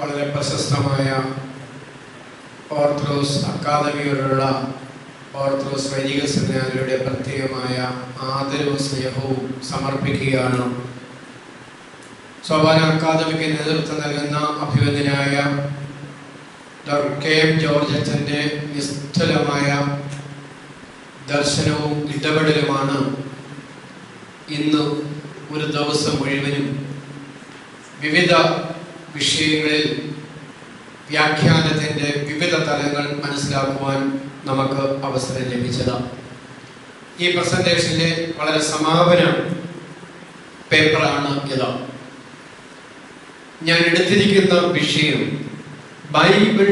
വളരെ പ്രശസ്തമായ orthodox അക്കാദമിയോടുള്ള orthodox വൈദിക സെമിനാരിയുടെ പ്രത്യേകമായ ആദരവും സ്നേഹവും സമർപ്പിക്കുകയാണ്. സോപാന അക്കാദമിക്ക് നേതൃത്വം നൽകുന്ന അഭിവന്ദനായ ഡോക്ടർ കെ എം ജോർജ് അച്ഛന്റെ നിസ്തുലമായ ദർശനവും ഇടപെടലുമാണ് ഇന്ന് ഒരു ദിവസം മുഴുവനും വിവിധ വിഷയങ്ങളിൽ വ്യാഖ്യാനത്തിന്റെ വിവിധ തലങ്ങൾ മനസ്സിലാക്കുവാൻ നമുക്ക് അവസരം ലഭിച്ചത്. ഈ പ്രസന്റേഷനിലെ വളരെ സമാപന പേപ്പറാണ് ഇത്. ഞാൻ എടുത്തിരിക്കുന്ന വിഷയം ബൈബിൾ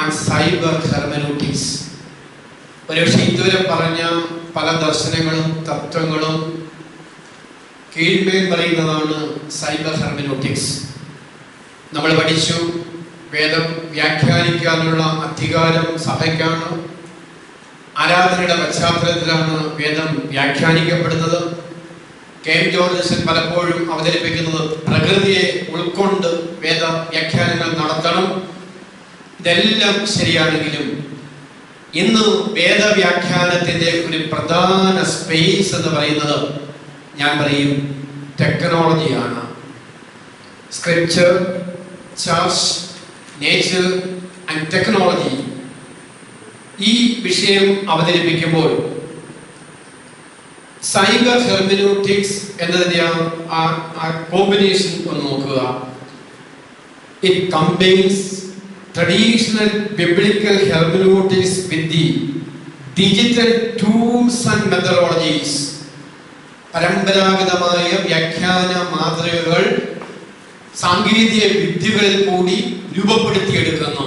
ആൻഡ് സൈബർ ഹെർമനോട്ടിക്സ് ഒരുപക്ഷെ ഇതുവരെ പറഞ്ഞ പല ദർശനങ്ങളും തത്വങ്ങളും കീഴ്മേൽ പറയുന്നതാണ് സൈബർ ഹെർമനോട്ടിക്സ് നമ്മൾ പഠിച്ചു വേദം വ്യാഖ്യാനിക്കാനുള്ള അധികാരം സഭയ്ക്കാണ്. ആരാധനയുടെ പശ്ചാത്തലത്തിലാണ് വേദം വ്യാഖ്യാനിക്കപ്പെടുന്നത്. കെ എം ജോർജസ് പലപ്പോഴും അവതരിപ്പിക്കുന്നത് പ്രകൃതിയെ ഉൾക്കൊണ്ട് വേദ വ്യാഖ്യാനങ്ങൾ നടത്തണം. ഇതെല്ലാം ശരിയാണെങ്കിലും ഇന്ന് വേദവ്യാഖ്യാനത്തിന്റെ ഒരു പ്രധാന സ്പേസ് എന്ന് പറയുന്നത് ഞാൻ പറയും ടെക്നോളജിയാണ് scripture church nature and technology ഈ വിഷയം അവതരിപ്പിക്കുമ്പോൾ സൈബർ ഹെർമിനോട്ടിക്സ് എന്നതിന്റെ ആ കോമ്പിനേഷൻ ഒന്ന് നോക്കുക. It combines traditional biblical hermeneutics with the digital tools and methodologies പരമ്പരാഗതമായ വ്യാഖ്യാന മാതൃകകൾ സാങ്കേതിക വിദ്യകളിൽ കൂടി രൂപപ്പെടുത്തിയെടുക്കുന്നു.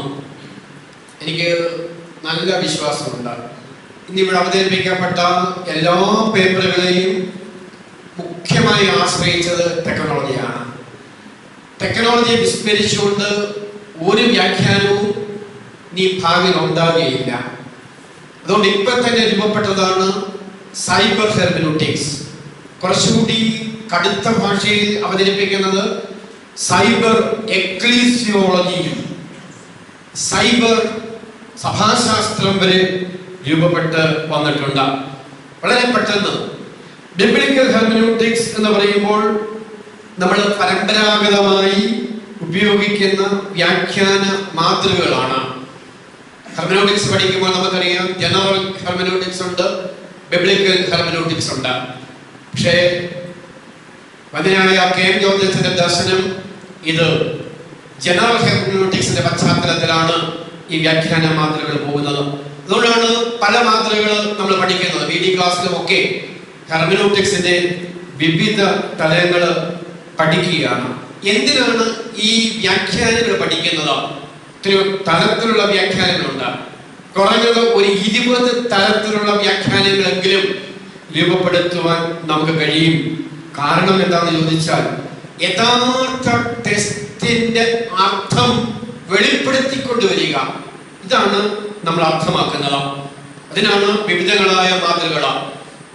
എനിക്ക് നല്ല വിശ്വാസമുണ്ട് ഇന്നിവിടെ അവതരിപ്പിക്കപ്പെട്ട എല്ലാ പേപ്പറുകളെയും മുഖ്യമായി ആശ്രയിച്ചത് ടെക്നോളജിയാണ്. ടെക്നോളജിയെ വിസ്മരിച്ചുകൊണ്ട് ഒരു വ്യാഖ്യാനവും നീ ഭാവിയിൽ ഉണ്ടാകുകയില്ല. അതുകൊണ്ട് ഇപ്പം തന്നെ രൂപപ്പെട്ടതാണ് സൈബർ ഹെർമിനോട്ടിക്സ് കുറച്ചുകൂടി കടുത്ത ഭാഷയിൽ അവതരിപ്പിക്കുന്നത് സൈബർ എക്ലീസിയോളജിയും സൈബർ സഭാശാസ്ത്രം വരെ രൂപപ്പെട്ട് വന്നിട്ടുണ്ട്. വളരെ പെട്ടെന്ന്. ബിബ്ലിക്കൽ ഹെർമനോട്ടിക്സ് എന്ന് പറയുമ്പോൾ നമ്മൾ പരമ്പരാഗതമായി ഉപയോഗിക്കുന്ന വ്യാഖ്യാന മാതൃകകളാണ്. ഹെർമനോട്ടിക്സ് പഠിക്കുമ്പോൾ നമുക്കറിയാം ജനറൽ ഹെർമനോട്ടിക്സ് ഉണ്ട് ബിബ്ലിക്കൽ ഹെർമനോട്ടിക്സ് ഉണ്ട്. പക്ഷേ വതിനായ കെ എം ജോർജസിന്റെ ദർശനം ഇത് ജനറൽ ഹെർമിനോട്ടിക്സിന്റെ പശ്ചാത്തലത്തിലാണ് ഈ വ്യാഖ്യാന മാതൃകകൾ പോകുന്നത്. അതുകൊണ്ടാണ് പല മാതൃകകൾ നമ്മൾ പഠിക്കുന്നത്. ബി ഡി ക്ലാസ്സിലും ഒക്കെ ഹെർമിനോട്ടിക്സിന്റെ വിവിധ തലങ്ങൾ പഠിക്കുകയാണ്. എന്തിനാണ് ഈ വ്യാഖ്യാനങ്ങൾ പഠിക്കുന്നത്? ഒത്തിരി തലത്തിലുള്ള വ്യാഖ്യാനങ്ങളുണ്ട്. കുറഞ്ഞത് ഒരു ഇരുപത് തരത്തിലുള്ള വ്യാഖ്യാനങ്ങളെങ്കിലും രൂപപ്പെടുത്തുവാൻ നമുക്ക് കഴിയും. കാരണം എന്താണെന്ന് ചോദിച്ചാൽ യഥാർത്ഥ ടെസ്റ്റിന്റെ അർത്ഥം വെളിപ്പെടുത്തിക്കൊണ്ടുവരിക. ഇതാണ് നമ്മൾ അർത്ഥമാക്കുന്നത്. അതിനാണ് വിവിധങ്ങളായ മാതൃകൾ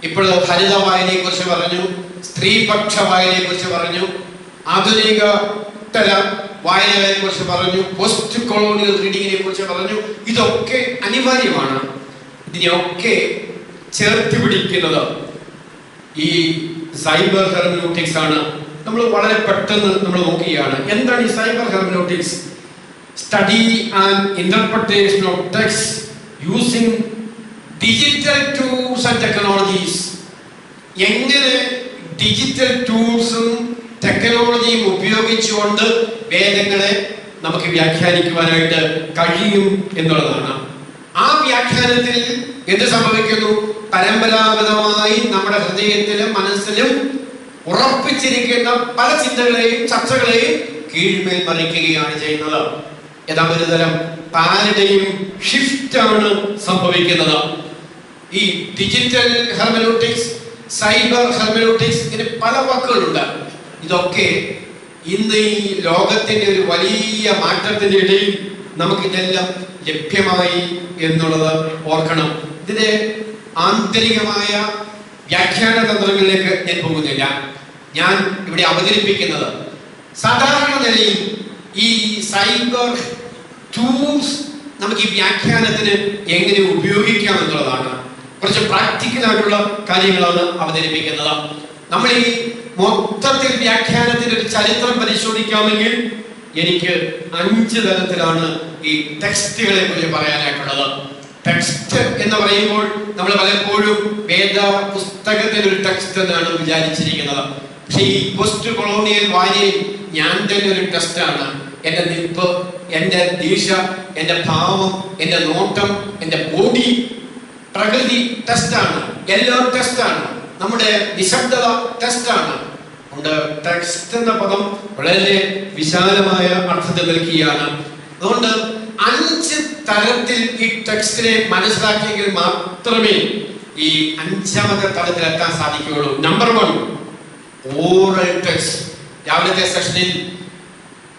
ഇപ്പോൾ ഹരിത വായനയെ കുറിച്ച് പറഞ്ഞു സ്ത്രീപക്ഷ വായനയെ കുറിച്ച് പറഞ്ഞു ആധുനിക വായനകളെ കുറിച്ച് പറഞ്ഞു പോസ്റ്റ് കൊളോണിയൽ റീഡിങ്ങിനെ കുറിച്ച് പറഞ്ഞു. ഇതൊക്കെ അനിവാര്യമാണ്. ഇതിനെയൊക്കെ ചേർത്ത് പിടിക്കുന്നത് ഈ സൈബർ ഹെർമിനോട്ടിക്സ് ആണ് നമ്മൾ വളരെ പെട്ടെന്ന് നമ്മൾ നോക്കുകയാണ്. എന്താണ് ഈ cyber hermeneutics study and interpretation of text using digital tools and technologies എങ്ങനെ ഡിജിറ്റൽ ടൂൾസും ടെക്നോളജിയും ഉപയോഗിച്ചുകൊണ്ട് വേദങ്ങളെ നമുക്ക് വ്യാഖ്യാനിക്കുവാനായിട്ട് കഴിയും എന്നുള്ളതാണ്. ആ വ്യാഖ്യാനത്തിൽ എന്ത് സംഭവിക്കുന്നു? പരമ്പരാഗതമായി നമ്മുടെ ഹൃദയത്തിലും മനസ്സിലും ഉറപ്പിച്ചിരിക്കുന്ന പല ചിന്തകളെയും ചർച്ചകളെയും കീഴ്മേൽ മറിക്കുകയാണ് ചെയ്യുന്നത്. യഥാപരിതരം ഒരു തരം പാരഡയും ഷിഫ്റ്റാണ് സംഭവിക്കുന്നത്. ഈ ഡിജിറ്റൽ ഹെർമനോട്ടിക്സ് സൈബർ ഹെർമനോട്ടിക്സ് ഇങ്ങനെ പല വാക്കുകളുണ്ട്. ഇതൊക്കെ ഇന്ന് ഈ ലോകത്തിന്റെ ഒരു വലിയ മാറ്റത്തിന്റെ ഇടയിൽ നമുക്ക് ഇതെല്ലാം ലഭ്യമായി എന്നുള്ളത് ഓർക്കണം. ഇതിന്റെ ആന്തരികമായ വ്യാഖ്യാന തന്ത്രങ്ങളിലേക്ക് ഞാൻ പോകുന്നില്ല. ഞാൻ ഇവിടെ അവതരിപ്പിക്കുന്നത് സാധാരണ നിലയിൽ ഈ സൈബർ ടൂൾസ് നമുക്ക് ഈ വ്യാഖ്യാനത്തിന് എങ്ങനെ ഉപയോഗിക്കാം എന്നുള്ളതാണ്. കുറച്ച് പ്രാക്ടിക്കൽ ആയിട്ടുള്ള കാര്യങ്ങളാണ് അവതരിപ്പിക്കുന്നത്. നമ്മൾ ഈ മൊത്തത്തിൽ വ്യാഖ്യാനത്തിന്റെ ഒരു ചരിത്രം പരിശോധിക്കാമെങ്കിൽ എനിക്ക് അഞ്ച് തരത്തിലാണ് ഈ ടെക്സ്റ്റുകളെ കുറിച്ച് പറയാനായിട്ടുള്ളത്. ടെക്സ്റ്റ് എന്ന് പറയുമ്പോൾ നമ്മൾ പലപ്പോഴും വേദ പുസ്തകത്തിൽ ഒരു ടെക്സ്റ്റ് എന്നാണ് വിചാരിച്ചിരിക്കുന്നത്. പക്ഷെ ഈ പോസ്റ്റ് കൊളോണിയൽ വാര്യയിൽ ഞാൻ തന്നെ ഒരു ടെസ്റ്റാണ് എന്റെ നിൽപ്പ് എന്റെ ദീക്ഷ എന്റെ ഭാവം എന്റെ നോട്ടം എന്റെ ബോഡി പ്രകൃതി ടെസ്റ്റാണ് എല്ലാം ടെസ്റ്റാണ് നമ്മുടെ നിശബ്ദത ടെസ്റ്റാണ് അതുകൊണ്ട് ടെക്സ്റ്റ് എന്ന പദം വളരെ വിശാലമായ അർത്ഥത്തെ നൽകിയാണ്. അതുകൊണ്ട് അഞ്ച് തരത്തിൽ ഈ ടെക്സ്റ്റിനെ മനസ്സിലാക്കിയെങ്കിൽ മാത്രമേ ഈ അഞ്ചാമത്തെ തലത്തിൽ എത്താൻ സാധിക്കുകയുള്ളൂ. നമ്പർ വൺ ഓറൽ ടെക്സ്റ്റ് രാവിലത്തെ സെഷനിൽ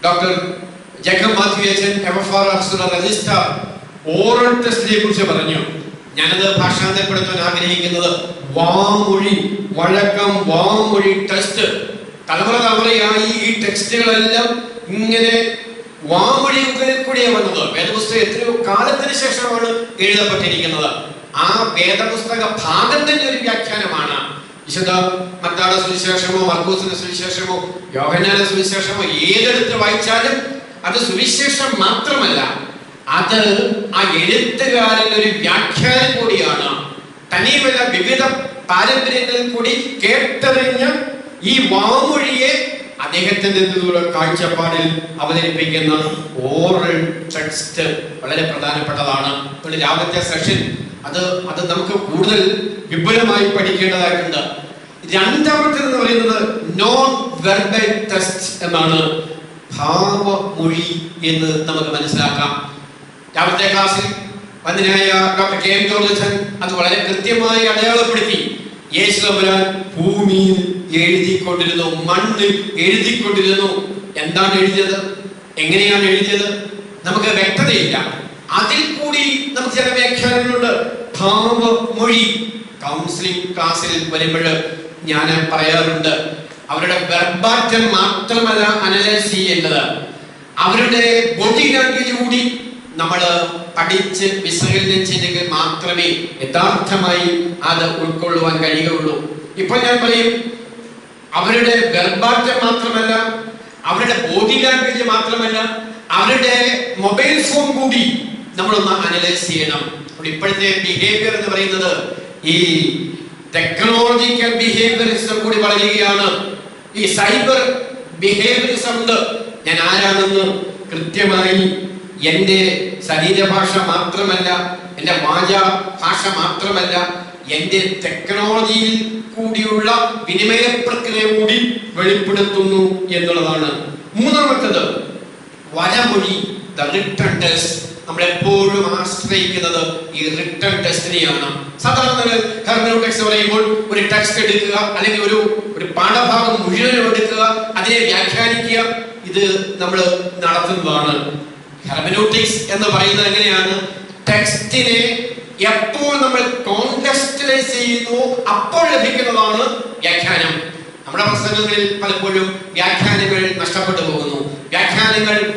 ഡോക്ടർ ജേക്കബ് മാത്യു അച്ഛൻ F F R register oral ടെസ്റ്റിനെ കുറിച്ച് പറഞ്ഞു. ഞാനത് ഭാഷാന്തരപ്പെടുത്താൻ ആഗ്രഹിക്കുന്നത് വാമൊഴി വഴക്കം വാമൊഴി ടെസ്റ്റ് തലമുറ തലമുറയായി ഈ ടെക്സ്റ്റുകളെല്ലാം ഇങ്ങനെ വാമൊഴി കൂടിയാണ് വന്നത്. വേദപുസ്തകം എത്രയോ കാലത്തിന് ശേഷമാണ് എഴുതപ്പെട്ടിരിക്കുന്നത്. ആ വേദപുസ്തക ഭാഗം തന്നെ ഒരു വ്യാഖ്യാനമാണ്. വിശുദ്ധ മത്താടെ സുവിശേഷമോ മർക്കൂസിന്റെ സുവിശേഷമോ യോഹനാന സുവിശേഷമോ ഏതെടുത്ത് വായിച്ചാലും അത് സുവിശേഷം മാത്രമല്ല അത് ആ എഴുത്തുകാരൻ ഒരു വ്യാഖ്യാനം കൂടിയാണ്. തനിയുമല്ല വിവിധ പാരമ്പര്യങ്ങളിൽ കൂടി കേട്ടറിഞ്ഞ ഈ വാമൊഴിയെ അദ്ദേഹത്തിന്റെ കാഴ്ചപ്പാടിൽ അവതരിപ്പിക്കുന്ന ഓറൽ ടെക്സ്റ്റ് വളരെ പ്രധാനപ്പെട്ടതാണ്. രാവിലത്തെ സെഷൻ. അത് അത് നമുക്ക് കൂടുതൽ വിപുലമായി പഠിക്കേണ്ടതായിട്ടുണ്ട്. രണ്ടാമത്തേത് എന്ന് പറയുന്നത് നോൺ വെർബൽ ടെസ്റ്റ് എന്നാണ് ഭാവമൊഴി എന്ന് നമുക്ക് മനസ്സിലാക്കാം. രാവിലത്തെ ക്ലാസ്സിൽ വന്ദനായ ഡോക്ടർ കെ എം ജോർജൻ അത് വളരെ കൃത്യമായി അടയാളപ്പെടുത്തി. യേശു തമ്പുരാൻ ഭൂമിയിൽ എഴുതിക്കൊണ്ടിരുന്നു മണ്ണിൽ എഴുതിക്കൊണ്ടിരുന്നു. എന്താണ് എഴുതിയത്? എങ്ങനെയാണ് എഴുതിയത്? നമുക്ക് വ്യക്തതയില്ല. അതിൽ കൂടി നമുക്ക് ചില വ്യാഖ്യാനങ്ങളുണ്ട്. ഭാവമൊഴി. കൗൺസിലിംഗ് ക്ലാസ്സിൽ വരുമ്പോൾ ഞാൻ പറയാറുണ്ട്. അവരുടെ വെർബാറ്റം മാത്രമല്ല അനലൈസ് ചെയ്യേണ്ടത്. അവരുടെ ബോഡി ലാംഗ്വേജ് കൂടി നമ്മൾ പഠിച്ച് വിശകലനം ചെയ്തെങ്കിൽ മാത്രമേ യഥാർത്ഥമായി അത് ഉൾക്കൊള്ളുവാൻ കഴിയുകയുള്ളൂ. ഇപ്പൊ ഞാൻ പറയും അവരുടെ വെർബാറ്റം മാത്രമല്ല അവരുടെ ബോഡി ലാംഗ്വേജ് മാത്രമല്ല അവരുടെ മൊബൈൽ ഫോൺ കൂടി നമ്മളൊന്ന് അനലൈസ് ചെയ്യണം. ഇപ്പോഴത്തെ ബിഹേവിയർ എന്ന് പറയുന്നത് ഈ ടെക്നോളജിക്കൽ ബിഹേവിയറിസം കൂടി വളരുകയാണ്. ഈ സൈബർ ബിഹേവിയറിസം ഉണ്ട്. ഞാൻ ആരാണെന്ന് കൃത്യമായി എന്റെ ശരീരഭാഷ മാത്രമല്ല എന്റെ വാച ഭാഷ മാത്രമല്ല എന്റെ ടെക്നോളജിയിൽ കൂടിയുള്ള വിനിമയ പ്രക്രിയ കൂടി വെളിപ്പെടുത്തുന്നു എന്നുള്ളതാണ്. മൂന്നാമത്തത് വരമൊഴി ദ റിട്ടേൺ ടെസ്റ്റ് നമ്മൾ എപ്പോഴും ആശ്രയിക്കുന്നത് ഈ റിട്ടേൺ ടെസ്റ്റിനെയാണ് സാധാരണ ഹെർമനോട്ടിക്സ് പറയുമ്പോൾ ഒരു ടെക്സ്റ്റ് എടുക്കുക അല്ലെങ്കിൽ ഒരു ഒരു പാഠഭാഗം മുഴുവനും എടുക്കുക അതിനെ വ്യാഖ്യാനിക്കുക ഇത് നമ്മൾ നടത്തുന്നതാണ്. ഹെർമനോട്ടിക്സ് എന്ന് പറയുന്നത് എങ്ങനെയാണ്? ടെക്സ്റ്റിനെ എപ്പോൾ നമ്മൾ കോണ്ടെക്സ്റ്റലൈസ് ചെയ്യുന്നു അപ്പോൾ ലഭിക്കുന്നതാണ് വ്യാഖ്യാനം. നമ്മുടെ പ്രസംഗങ്ങളിൽ പലപ്പോഴും വ്യാഖ്യാനങ്ങൾ നഷ്ടപ്പെട്ടു പോകുന്നു. വ്യാഖ്യാനങ്ങൾ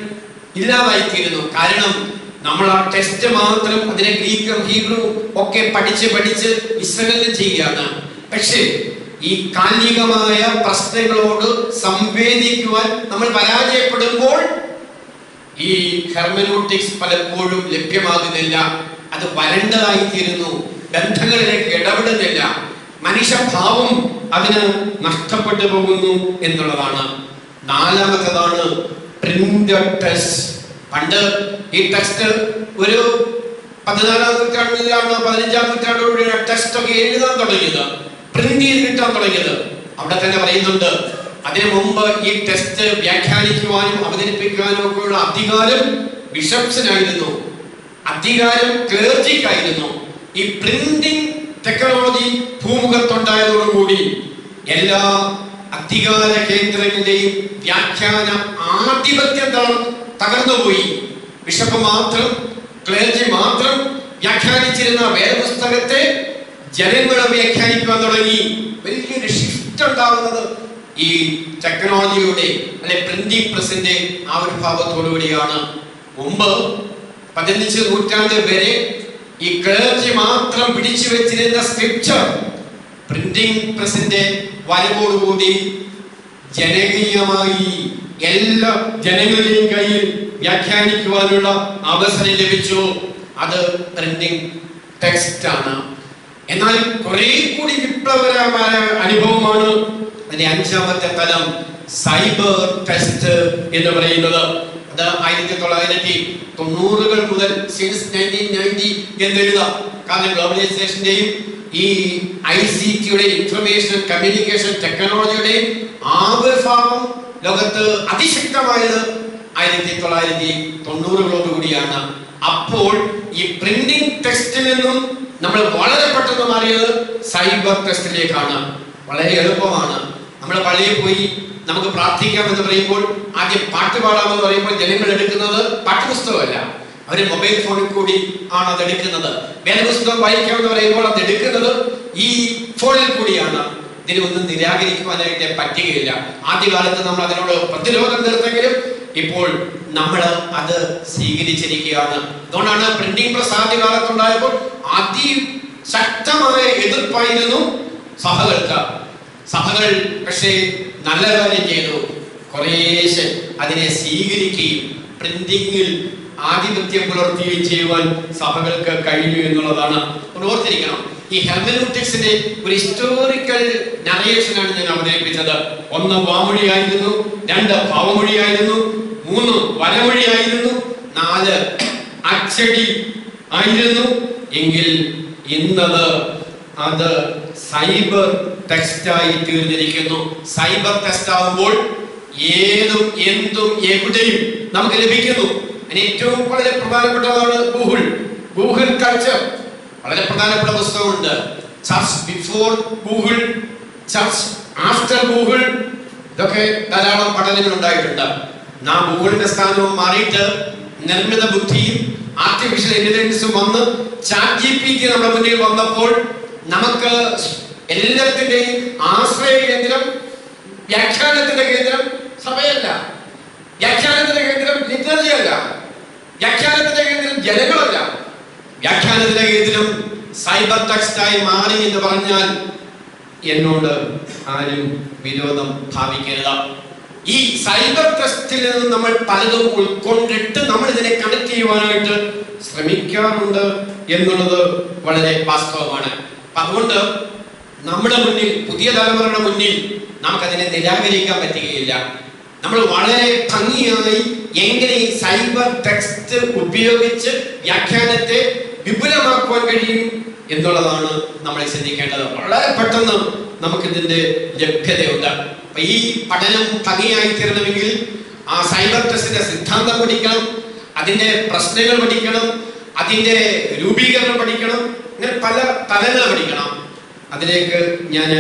ഇല്ലാതായിത്തീരുന്നു. കാരണം നമ്മൾ ആ ടെസ്റ്റ് മാത്രം അതിനെ ഗ്രീക്കും ഹീബ്രു ഒക്കെ പഠിച്ച് പഠിച്ച് വിശകലനം ചെയ്യുകയാണ്. പക്ഷേ ഈ കാലികമായ പ്രശ്നങ്ങളോട് സംവേദിക്കുവാൻ നമ്മൾ പരാജയപ്പെടുമ്പോൾ ഈ ഹെർമനോട്ടിക്സ് പലപ്പോഴും ലഭ്യമാകുന്നില്ല. അത് വരണ്ടതായിത്തീരുന്നു. ബന്ധങ്ങളിലേക്ക് ഇടപെടുന്നില്ല. മനുഷ്യഭാവം അതിന് നഷ്ടപ്പെട്ടു പോകുന്നു എന്നുള്ളതാണ്. നാലാമത്തതാണ് പ്രിന്റ് ടെസ്റ്റ് പണ്ട് ഈ ടെക്സ്റ്റ് ഒരു പതിനാലാം നൂറ്റാണ്ടിലാണ് പതിനഞ്ചാം നൂറ്റാണ്ടോടെ ടെക്സ്റ്റ് ഒക്കെ എഴുതാൻ തുടങ്ങിയത്. പ്രിന്റ് ചെയ്ത് കിട്ടാൻ തുടങ്ങിയത്. അവിടെ തന്നെ പറയുന്നുണ്ട് അതിനു മുമ്പ് ഈ ടെസ്റ്റ് വ്യാഖ്യാനിക്കുവാനും അവതരിപ്പിക്കുവാനും ഒക്കെയുള്ള അധികാരം ബിഷപ്സിനായിരുന്നു അധികാരം ക്ലേർജിക്കായിരുന്നു ഈ പ്രിന്റിംഗ് ടെക്നോളജി ഭൂമുഖത്തുണ്ടായതോടുകൂടി എല്ലാ അധികാര കേന്ദ്രങ്ങളുടെയും വ്യാഖ്യാന ആധിപത്യം തകർന്നുപോയി ബിഷപ്പ് മാത്രം ക്ലേർജി മാത്രം വ്യാഖ്യാനിച്ചിരുന്ന വേദപുസ്തകത്തെ ജനങ്ങൾ വ്യാഖ്യാനിക്കുവാൻ തുടങ്ങി. വലിയൊരു ഷിഫ്റ്റ് ഉണ്ടാകുന്നത് ഈ ടെക്നോളജിയുടെ അല്ലെ പ്രിന്റിംഗ് പ്രസിന്റെ ആവിർഭാവത്തോടുകൂടിയാണ് മുമ്പ് പതിനഞ്ച് നൂറ്റാണ്ട് വരെ ഈ ക്ലേർജി മാത്രം പിടിച്ചു വെച്ചിരുന്ന സ്ക്രിപ്ചർ പ്രിന്റിംഗ് പ്രസിന്റെ വരവോടുകൂടി ജനകീയമായി എല്ലാ ജനങ്ങളുടെയും കയ്യിൽ വ്യാഖ്യാനിക്കുവാനുള്ള അവസരം ലഭിച്ചു. അത് പ്രിന്റിംഗ് ടെക്സ്റ്റ് ആണ്. എന്നാൽ കുറെ കൂടി വിപ്ലവകരമായ അനുഭവമാണ് അതിന്റെ അഞ്ചാമത്തെ തലം സൈബർ ടെസ്റ്റ് എന്ന് പറയുന്നത്. അത് ആയിരത്തി തൊള്ളായിരത്തി തൊണ്ണൂറുകൾ മുതൽ സിൻസ് നയന്റീൻ നയന്റി എന്നെഴുതാം കാരണം ഗ്ലോബലൈസേഷന്റെയും ഈ ഐ സി ടിയുടെ ഇൻഫർമേഷൻ കമ്മ്യൂണിക്കേഷൻ ടെക്നോളജിയുടെയും ആവിർഭാവം ലോകത്ത് അതിശക്തമായത് ആയിരത്തി തൊള്ളായിരത്തി തൊണ്ണൂറുകളോടുകൂടിയാണ് അപ്പോൾ ഈ പ്രിന്റിംഗ് ടെക്സ്റ്റിൽ നിന്നും നമ്മൾ വളരെ പെട്ടെന്ന് മാറിയത് സൈബർ ടെസ്റ്റിലേക്കാണ് വളരെ എളുപ്പമാണ്. നമ്മൾ പള്ളിയിൽ പോയി നമുക്ക് പ്രാർത്ഥിക്കാം എന്ന് പറയുമ്പോൾ ആദ്യം പാട്ട് പാടാമെന്ന് പറയുമ്പോൾ ജനങ്ങൾ എടുക്കുന്നത് പാഠപുസ്തകമല്ല. അവർ മൊബൈൽ ഫോണിൽ കൂടി ആണ് അത് എടുക്കുന്നത്. വേദപുസ്തകം വായിക്കാമെന്ന് പറയുമ്പോൾ അത് എടുക്കുന്നത് ഈ ഫോണിൽ കൂടിയാണ്. ഇതിനെ ഒന്നും നിരാകരിക്കുവാനായിട്ട് പറ്റുകയില്ല. ആദ്യകാലത്ത് നമ്മൾ അതിനോട് പ്രതിരോധം തീർത്തെങ്കിലും ഇപ്പോൾ നമ്മൾ അത് സ്വീകരിച്ചിരിക്കുകയാണ്. അതുകൊണ്ടാണ് പ്രിന്റിംഗ് പ്രസ് ആദ്യകാലത്തുണ്ടായപ്പോൾ അതിശക്തമായ എതിർപ്പായിരുന്നു സഭകൾക്ക്. സഭകൾ പക്ഷേ നല്ല കാര്യം ചെയ്തു. കുറേശ്ശെ അതിനെ സ്വീകരിക്കുകയും പ്രിന്റിംഗിൽ ആധിപത്യം പുലർത്തുകയും ചെയ്യുവാൻ സഭകൾക്ക് കഴിഞ്ഞു എന്നുള്ളതാണ്. ഓർത്തിരിക്കണം. ഈ ഹെർമനൂട്ടിക്സിന്റെ ഒരു ഹിസ്റ്റോറിക്കൽ നറേഷൻ ആണ് ഞാൻ അവതരിപ്പിച്ചത്. ഒന്ന് വാമൊഴിയായിരുന്നു രണ്ട് ഭാവമൊഴിയായിരുന്നു മൂന്ന് വനമൊഴിയായിരുന്നു നാല് അച്ചടി ആയിരുന്നു. എങ്കിൽ ഇന്നത് അത് സൈബർ ടെക്സ്റ്റായി തീർന്നിരിക്കുന്നു. സൈബർ ടെക്സ്റ്റ് ആകുമ്പോൾ ഏതും എന്തും എവിടെയും നമുക്ക് ലഭിക്കുന്നു. ഏറ്റവും വളരെ പ്രധാനപ്പെട്ടതാണ് ഗൂഗിൾ. Google culture. വളരെ പ്രധാനപ്പെട്ട പുസ്തകമുണ്ട്. Church before Google church after Google ഇതൊക്കെ ധാരാളം പഠനങ്ങൾ ഉണ്ടായിട്ടുണ്ട് നാം ഗൂഗിളിന്റെ സ്ഥാനവും മാറിയിട്ട് നിർമ്മിത ബുദ്ധിയും ആർട്ടിഫിഷ്യൽ ഇന്റലിജൻസും വന്ന് ചാറ്റ് ജി പി ടി നമ്മുടെ മുന്നിൽ വന്നപ്പോൾ നമുക്ക് എല്ലാത്തിന്റെയും ആശ്രയ കേന്ദ്രം വ്യാഖ്യാനത്തിന്റെ കേന്ദ്രം സഭയല്ല. വ്യാഖ്യാനത്തിന്റെ കേന്ദ്രം ലിറ്ററലി അല്ല. വ്യാഖ്യാനത്തിന്റെ കേന്ദ്രം ജനങ്ങളല്ല. വ്യാഖ്യാനത്തിന്റെ കേന്ദ്രം സൈബർ ടെക്സ്റ്റായി മാറി എന്ന് പറഞ്ഞാൽ എന്നോട് ആരും വിരോധം ഭാവിക്കരുത്. ഈ സൈബർ ടെസ്റ്റിൽ നിന്ന് നമ്മൾ പലതും ഉൾക്കൊണ്ടിട്ട് നമ്മൾ ഇതിനെ കണക്ട് ചെയ്യുവാനായിട്ട് ശ്രമിക്കാറുണ്ട് എന്നുള്ളത് വളരെ വാസ്തവമാണ്. അതുകൊണ്ട് നമ്മുടെ മുന്നിൽ പുതിയ തലമുറയുടെ മുന്നിൽ നമുക്കതിനെ നിരാകരിക്കാൻ പറ്റുകയില്ല. നമ്മൾ വളരെ ഭംഗിയായി എങ്ങനെ ഈ സൈബർ ടെക്സ്റ്റ് ഉപയോഗിച്ച് വ്യാഖ്യാനത്തെ വിപുലമാക്കുവാൻ കഴിയും എന്നുള്ളതാണ് നമ്മൾ ചിന്തിക്കേണ്ടത്. വളരെ പെട്ടെന്ന് നമുക്കിതിന്റെ ലഭ്യതയുണ്ട്. അപ്പൊ ഈ പഠനം ഭംഗിയായി തീരണമെങ്കിൽ ആ സൈബർ ടെസ്റ്റിന്റെ സിദ്ധാന്തം പഠിക്കണം അതിന്റെ പ്രശ്നങ്ങൾ പഠിക്കണം അതിന്റെ രൂപീകരണം പഠിക്കണം അങ്ങനെ പല തലങ്ങൾ പഠിക്കണം. അതിലേക്ക് ഞാൻ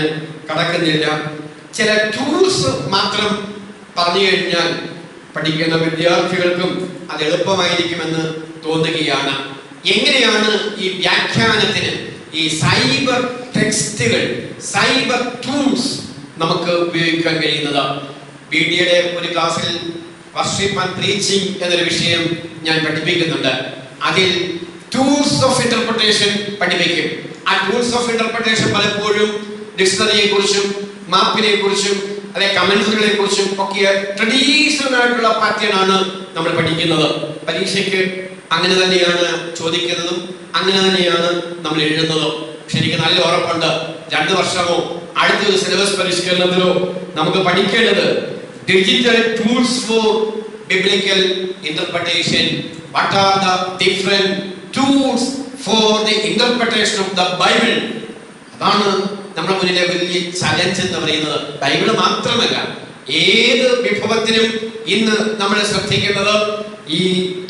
കടക്കുന്നില്ല. ചില ടൂൾസ് മാത്രം പറഞ്ഞു കഴിഞ്ഞാൽ പഠിക്കുന്ന വിദ്യാർത്ഥികൾക്കും അത് എളുപ്പമായിരിക്കുമെന്ന് തോന്നുകയാണ്. എങ്ങനെയാണ് ഈ വ്യാഖ്യാനത്തിന് ഈ സൈബർ ടെക്സ്റ്റുകൾ സൈബർ ടൂൾസ് നമുക്ക് ഉപയോഗിക്കാൻ കഴിയുന്നത്? ബി ഡിയുടെ ഒരു ക്ലാസ്സിൽ വർഷിപ്പ് ആൻഡ് പ്രീച്ചിങ് എന്നൊരു വിഷയം ഞാൻ പഠിപ്പിക്കുന്നുണ്ട്. അതിൽ ടൂൾസ് ഓഫ് ഇന്റർപ്രിട്ടേഷൻ പഠിപ്പിക്കും. ആ ടൂൾസ് ഓഫ് ഇന്റർപ്രിട്ടേഷൻ പലപ്പോഴും ഡിക്ഷണറിയെ കുറിച്ചും മാപ്പിനെ കുറിച്ചും അല്ലെ കമന്റ്സുകളെ കുറിച്ചും ഒക്കെ ട്രഡീഷണൽ ആയിട്ടുള്ള പാറ്റേൺ ആണ് നമ്മൾ പഠിക്കുന്നത്. പരീക്ഷയ്ക്ക് അങ്ങനെ തന്നെയാണ് ചോദിക്കുന്നതും അങ്ങനെ തന്നെയാണ് നമ്മൾ എഴുതുന്നതും. പക്ഷെ എനിക്ക് നല്ല ഉറപ്പുണ്ട്. രണ്ടു വർഷമോ അടുത്തൊരു സിലബസ് പരിഷ്കരണത്തിലോ നമുക്ക് പഠിക്കേണ്ടത് digital tools for biblical interpretation what are the different tools for the interpretation of the Bible അതാണ് നമ്മുടെ മുന്നിലെ വലിയ ചലഞ്ച് എന്ന് പറയുന്നത്. ബൈബിൾ മാത്രമല്ല ഏത് വിഭവത്തിനും ഇന്ന് നമ്മൾ ശ്രദ്ധിക്കേണ്ടത് ഈ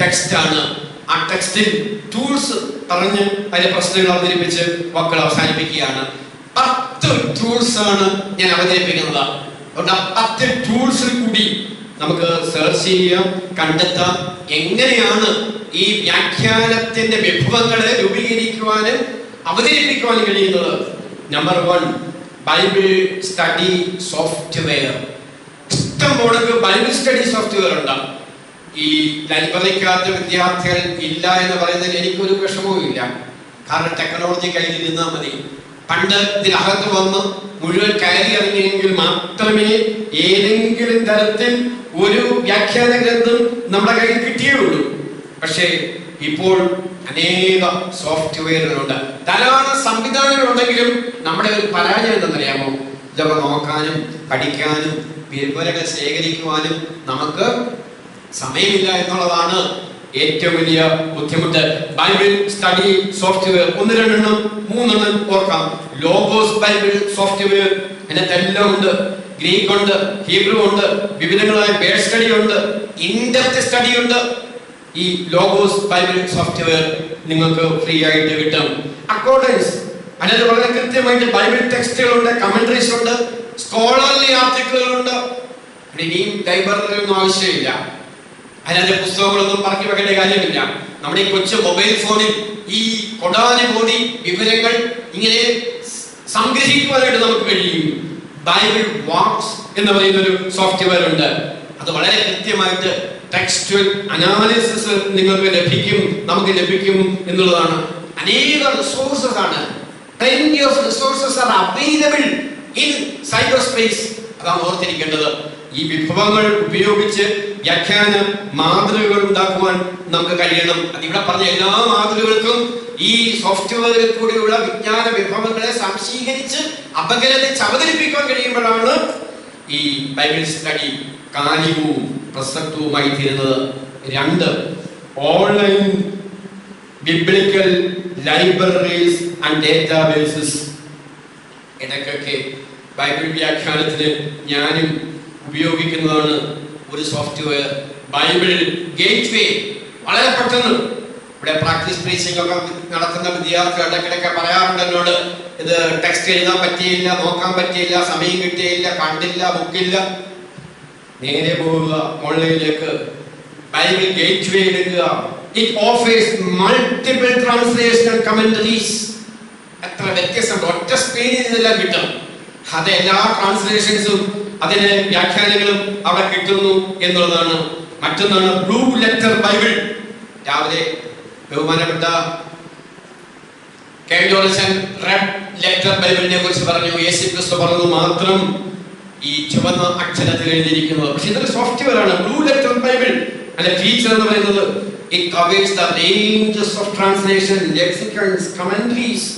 ടെക്സ്റ്റ് ആണ്. ആ ടെക്സ്റ്റിൽ ടൂൾസ് പറഞ്ഞ് അതിന്റെ പ്രശ്നങ്ങൾ അവതരിപ്പിച്ച് വാക്കുകൾ അവസാനിപ്പിക്കുകയാണ്. പത്ത് ടൂൾസ് ആണ് ഞാൻ അവതരിപ്പിക്കുന്നത്. അതുകൊണ്ട് ആ പത്ത് ടൂൾസിൽ കൂടി നമുക്ക് സെർച്ച് ചെയ്യാം കണ്ടെത്താം. എങ്ങനെയാണ് ഈ വ്യാഖ്യാനത്തിന്റെ വിഭവങ്ങളെ രൂപീകരിക്കുവാനും അവതരിപ്പിക്കുവാനും കഴിയുന്നത്? Number one Bible study software ഇഷ്ടം പോലെ ബൈബിൾ സ്റ്റഡി സോഫ്റ്റ്വെയർ ഉണ്ട്. ഈ ലൈബ്രറിക്കകത്ത് വിദ്യാർത്ഥികൾ ഇല്ല എന്ന് പറയുന്നതിൽ എനിക്കൊരു വിഷമവും ഇല്ല കാരണം ടെക്നോളജി കയ്യിൽ നിന്നാൽ മതി. പണ്ട് ഇതിനകത്ത് വന്ന് മുഴുവൻ കയറി ഇറങ്ങിയെങ്കിൽ മാത്രമേ ഏതെങ്കിലും തരത്തിൽ ഒരു വ്യാഖ്യാന ഗ്രന്ഥം നമ്മുടെ കയ്യിൽ കിട്ടിയുള്ളൂ പക്ഷേ ഇപ്പോൾ അനേക സോഫ്റ്റ്വെയറുകളുണ്ട്. ധാരാളം സംവിധാനങ്ങളുണ്ടെങ്കിലും നമ്മുടെ ഒരു പരാജയം എന്തെന്നറിയാമോ? ഇതൊക്കെ നോക്കാനും പഠിക്കാനും വിവരങ്ങൾ ശേഖരിക്കുവാനും നമുക്ക് സമയമില്ല എന്നുള്ളതാണ് ഏറ്റവും വലിയ ബുദ്ധിമുട്ട്. ബൈബിൾ സ്റ്റഡി സോഫ്റ്റ്വെയർ ഒന്ന് രണ്ടെണ്ണം മൂന്നെണ്ണം ഓർക്കാം ലോഗോസ് ബൈബിൾ സോഫ്റ്റ്വെയർ അതിനകത്ത് എല്ലാം ഉണ്ട്. ഗ്രീക്ക് ഉണ്ട് ഹീബ്രു ഉണ്ട് വിവിധങ്ങളായ ബേഡ് സ്റ്റഡി ഉണ്ട് ഇൻഡെപ്ത് സ്റ്റഡി ഉണ്ട്. ഈ ലോഗോസ് ബൈബിൾ സോഫ്റ്റ്വെയർ നിങ്ങൾക്ക് ഫ്രീ ആയിട്ട് കിട്ടും. അക്കോർഡൻസ്. അതിനകത്ത് വളരെ കൃത്യമായിട്ട് ബൈബിൾ ടെക്സ്റ്റുകളുണ്ട് കമന്ററീസ് ഉണ്ട് സ്കോളർലി ആർട്ടിക്കിളുകളുണ്ട്. ഇനിയും ലൈബ്രറിയിലൊന്നും ആവശ്യമില്ല. അതിനകത്തെ പുസ്തകങ്ങളൊന്നും പറഞ്ഞു വെക്കേണ്ട കാര്യമില്ല. നമ്മുടെ ഈ കൊച്ചു മൊബൈൽ ഫോണിൽ ഈ കൊടാനുകൂടി വിവരങ്ങൾ ഇങ്ങനെ സംഗ്രഹിക്കുവാനായിട്ട് നമുക്ക് കഴിയും. ബൈബിൾ വാക്സ് എന്ന് പറയുന്ന ഒരു സോഫ്റ്റ്വെയർ ഉണ്ട് അത് വളരെ കൃത്യമായിട്ട് ടെക്സ്റ്റുവൽ അനാലിസിസ് നിങ്ങൾക്ക് ലഭിക്കും നമുക്ക് ലഭിക്കും എന്നുള്ളതാണ്. അനേക റിസോഴ്സസ് ആണ്. Of resources are available in cyber space അതാണ് ഓർത്തിരിക്കേണ്ടത്. ഈ വിഭവങ്ങൾ ഉപയോഗിച്ച് വ്യാഖ്യാന മാതൃകകൾ ഉണ്ടാക്കുവാൻ നമുക്ക് കഴിയണം. ഇവിടെ പറഞ്ഞ എല്ലാ മാതൃകകൾക്കും ഈ സോഫ്റ്റ്വെയറിൽ കൂടിയുള്ള വിജ്ഞാന വിഭവങ്ങളെ സംശീകരിച്ച് അപകടത്തെ അവതരിപ്പിക്കാൻ കഴിയുമ്പോഴാണ് ഈ ബൈബിൾ സ്റ്റഡി കാര്യവും പ്രസക്തവുമായി തീരുന്നത്. രണ്ട് online biblical libraries and databases ഇടയ്ക്കൊക്കെ ബൈബിൾ വ്യാഖ്യാനത്തിന് ഞാനും ഉപയോഗിക്കുന്നതാണ് ഒരു സോഫ്റ്റ്വെയർ ബൈബിൾ ഗേറ്റ് വേ വളരെ പെട്ടെന്ന്. ഇവിടെ പ്രാക്ടീസ് പ്രീസിംഗ് ഒക്കെ നടത്തുന്ന വിദ്യാർത്ഥികൾ ഇടയ്ക്കിടയ്ക്ക് പറയാറുണ്ട് എന്നോട് ഇത് ടെക്സ്റ്റ് എഴുതാൻ പറ്റിയില്ല നോക്കാൻ പറ്റിയില്ല സമയം കിട്ടിയില്ല കണ്ടില്ല ബുക്കില്ല. നേരെ പോവുക ഓൺലൈനിലേക്ക് ബൈബിൾ ഗേറ്റ് വേ എടുക്കുക it offers multiple translation commentaries എത്ര വ്യത്യസ്തമുണ്ട്. ഒറ്റ സ്ക്രീനിൽ ഇതെല്ലാം കിട്ടും. അത് എല്ലാ ട്രാൻസ്ലേഷൻസും അതിന് വ്യാഖ്യാനങ്ങളും അവിടെ കിട്ടുന്നു എന്നുള്ളതാണ്. മറ്റൊന്നാണ് ബ്ലൂ ലെറ്റർ ബൈബിൾ രാവിലെ ബഹുമാനപ്പെട്ട കെ. ജോൺസൺ റെഡ് ലെറ്റർ ബൈബിളിനെ കുറിച്ച് പറഞ്ഞു. യേശു ക്രിസ്തു പറഞ്ഞു മാത്രം ഈ ചുവന്ന അക്ഷരത്തിൽ എഴുതിയിരിക്കുന്നത്. പക്ഷെ ഇതൊരു സോഫ്റ്റ്വെയർ ആണ്. ബ്ലൂ ലെറ്റർ ബൈബിൾ അല്ലെ ഫീച്ചർ എന്ന് പറയുന്നത് it covers the ranges of translation lexicons commentaries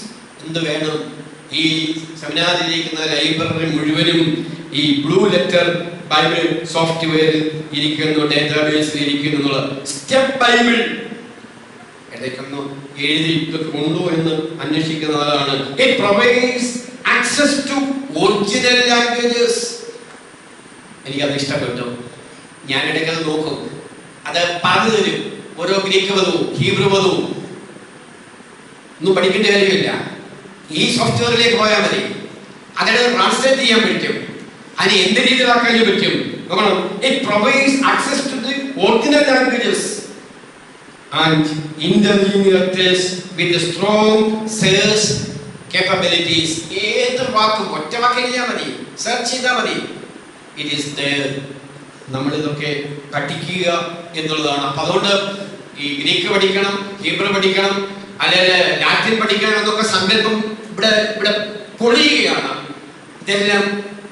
എന്ത് വേണം? ഈ സെമിനാറിലിരിക്കുന്ന ലൈബ്രറി മുഴുവനും ഈ ബ്ലൂ ലെറ്റർ ബൈബിൾ സോഫ്റ്റ്വെയറിൽ ഇരിക്കുന്നു ഡേറ്റാബേസിൽ ഇരിക്കുന്നു സ്റ്റെപ്പ് ബൈബിൾ ഇടയ്ക്കൊന്ന് എഴുതി ഇതൊക്കെ ഉണ്ടോ എന്ന് അന്വേഷിക്കുന്നതാണ് it provides access to original languages എനിക്കത് ഇഷ്ടപ്പെട്ടു. ഞാൻ അത് നോക്കും. അത് പറഞ്ഞു തരും. ഓരോ ഗ്രീക്ക് പദവും ഹീബ്രു പദവും ഒന്നും പഠിക്കേണ്ട കാര്യമില്ല. ഈ സോഫ്റ്റ്വെയറിലേക്ക് പോയാൽ മതി. അതിനെ ട്രാൻസ്ലേറ്റ് ചെയ്യാൻ പറ്റും. അതിനെ എന്ത് രീതിയിലാക്കാൻ പറ്റും. നോക്കണം it provides access to the original languages and interlinear text with strong search capabilities ഏത് വാക്കും ഒറ്റ വാക്ക് എഴുതിയാൽ മതി സെർച്ച് ചെയ്താൽ മതി. ഇറ്റ് ഈസ് ദ നമ്മൾ ഇതൊക്കെ പഠിക്കുക എന്നുള്ളതാണ്. അപ്പൊ അതുകൊണ്ട് ഈ ഗ്രീക്ക് പഠിക്കണം ഹീബ്രു പഠിക്കണം അല്ലെങ്കിൽ ലാറ്റിൻ പഠിക്കണം എന്നൊക്കെ സങ്കല്പം ഇവിടെ ഇവിടെ പൊളിയുകയാണ്. ഇതെല്ലാം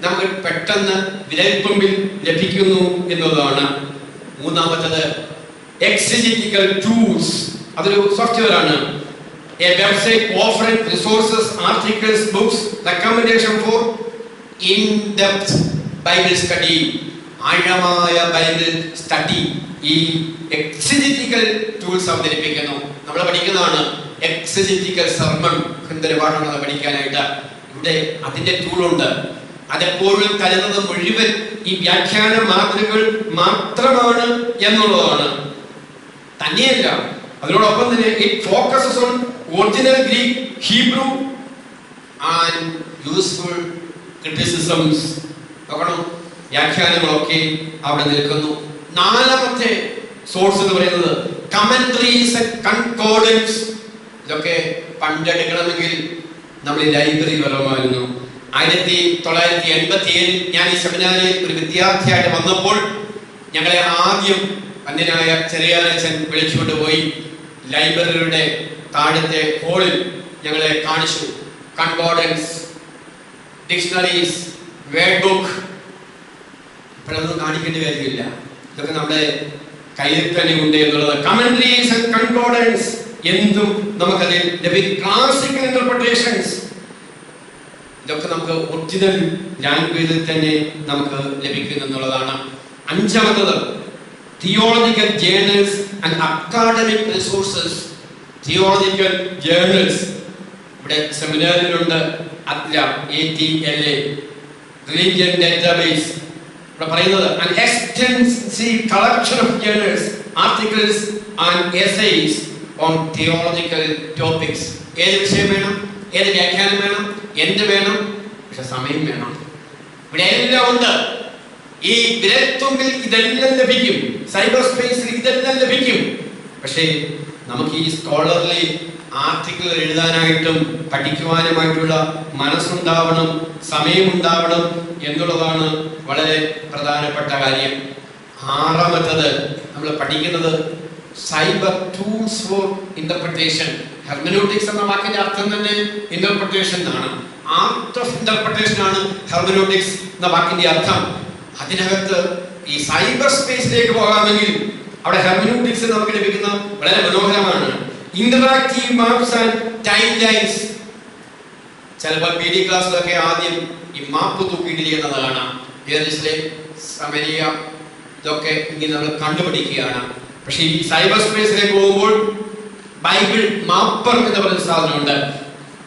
നമുക്ക് പെട്ടെന്ന് വിരൽത്തുമ്പിൽ ലഭിക്കുന്നു എന്നുള്ളതാണ് മൂന്നാമത്തത് എക്സിജിറ്റിക്കൽ ടൂൾസ് അതൊരു സോഫ്റ്റ്വെയർ ആണ്. A website offering resources articles books recommendation for in depth Bible study ആഴമായ ബൈബിൾ സ്റ്റഡി ഈ എക്സിജിറ്റിക്കൽ ടൂൾസ് അവതരിപ്പിക്കുന്നു. നമ്മൾ പഠിക്കുന്നതാണ് എക്സിജിറ്റിക്കൽ സർമൺ എന്തൊരു പഠിക്കാനായിട്ട്. ഇവിടെ അതിന്റെ ടൂളുണ്ട് അതെപ്പോഴും തരുന്നത് മുഴുവൻ ഈ വ്യാഖ്യാന മാതൃകൾ മാത്രമാണ് എന്നുള്ളതാണ്. തന്നെയല്ല അതിനോടൊപ്പം തന്നെ it focuses on original Greek Hebrew and useful criticisms നോക്കണം വ്യാഖ്യാനങ്ങളൊക്കെ അവിടെ നിൽക്കുന്നു. നാലാമത്തെ സോഴ്സ് എന്ന് പറയുന്നത് കമൻട്രീസ് കൺകോർഡൻസ് ഇതൊക്കെ പണ്ടെടുക്കണമെങ്കിൽ നമ്മൾ ലൈബ്രറി വരമായിരുന്നു ആയിരത്തി തൊള്ളായിരത്തി എൺപത്തി ഏഴിൽ ഞാൻ ഈ സെമിനാറിൽ ഒരു വിദ്യാർത്ഥിയായിട്ട് വന്നപ്പോൾ ഞങ്ങളെ ആദ്യം അന്യനായ ചെറിയാനച്ചൻ വിളിച്ചുകൊണ്ട് പോയി ലൈബ്രറിയുടെ താഴത്തെ ഹോളിൽ ഞങ്ങളെ കാണിച്ചു. കൺകോർഡൻസ് ഡിക്ഷണറീസ് വേഡ് ബുക്ക് ഇപ്പോഴൊന്നും കാണിക്കേണ്ട കാര്യമില്ല. ഇതൊക്കെ നമ്മുടെ കയ്യിൽ തന്നെ ഉണ്ട് എന്നുള്ളത്. കമന്ററീസ് ആൻഡ് കൺകോർഡൻസ് എന്തും നമുക്കതിൽ ക്ലാസിക്കൽ ഇന്റർപ്രിട്ടേഷൻസ് ഇതൊക്കെ നമുക്ക് ഒറിജിനൽ ലാംഗ്വേജിൽ തന്നെ നമുക്ക് ലഭിക്കുന്നു എന്നുള്ളതാണ് അഞ്ചാമത്തത് theological journals and academic resources theological journals ഇവിടെ സെമിനാറിലുണ്ട് അത്ല A T L A religion database ഇവിടെ പറയുന്നത് an extensive collection of journals articles and essays on theological topics ഏത് വിഷയം വേണം? ഏത് വ്യാഖ്യാനം വേണം? എന്ത് വേണം? പക്ഷെ സമയം വേണം. ഇവിടെ എല്ലാം ഉണ്ട്. ഈ വിരൽത്തുമ്പിൽ ഇതെല്ലാം ലഭിക്കും. സൈബർ സ്പേസിൽ ഇതെല്ലാം ലഭിക്കും. പക്ഷേ നമുക്ക് ഈ സ്കോളർലി ആർട്ടിക്കിൾ എഴുതാനായിട്ടും പഠിക്കുവാനുമായിട്ടുള്ള മനസ്സുണ്ടാവണം സമയമുണ്ടാവണം എന്നുള്ളതാണ് വളരെ പ്രധാനപ്പെട്ട കാര്യം. ആറാമത്തത് നമ്മൾ പഠിക്കുന്നത് cyber tools for interpretation hermeneutics എന്ന വാക്കിന്റെ അർത്ഥം തന്നെ ഇന്റർപ്രിട്ടേഷൻ ആണ്. ആർട്ട് ഓഫ് ഇന്റർപ്രിട്ടേഷൻ ആണ് ഹെർമനോട്ടിക്സ് എന്ന വാക്കിന്റെ അർത്ഥം. അതിനകത്ത് ഈ സൈബർ സ്പേസിലേക്ക് പോകാമെങ്കിൽ അവിടെ ഹെർമനോട്ടിക്സ് നമുക്ക് ലഭിക്കുന്ന വളരെ മനോഹരമാണ്. Interactive maps and time lines ചിലപ്പോൾ പി ഡി ക്ലാസ്സിലൊക്കെ ആദ്യം ഈ മാപ്പ് തൂക്കിയിട്ടിരിക്കുന്നത് കാണാം ജെറുസലേം സമരിയ ഇതൊക്കെ ഇങ്ങനെ നമ്മൾ കണ്ടുപിടിക്കുകയാണ്. പക്ഷേ ഈ സൈബർ സ്പേസിലേക്ക് പോകുമ്പോൾ ബൈബിൾ മാപ്പർ എന്ന് പറയുന്ന സാധനമുണ്ട്.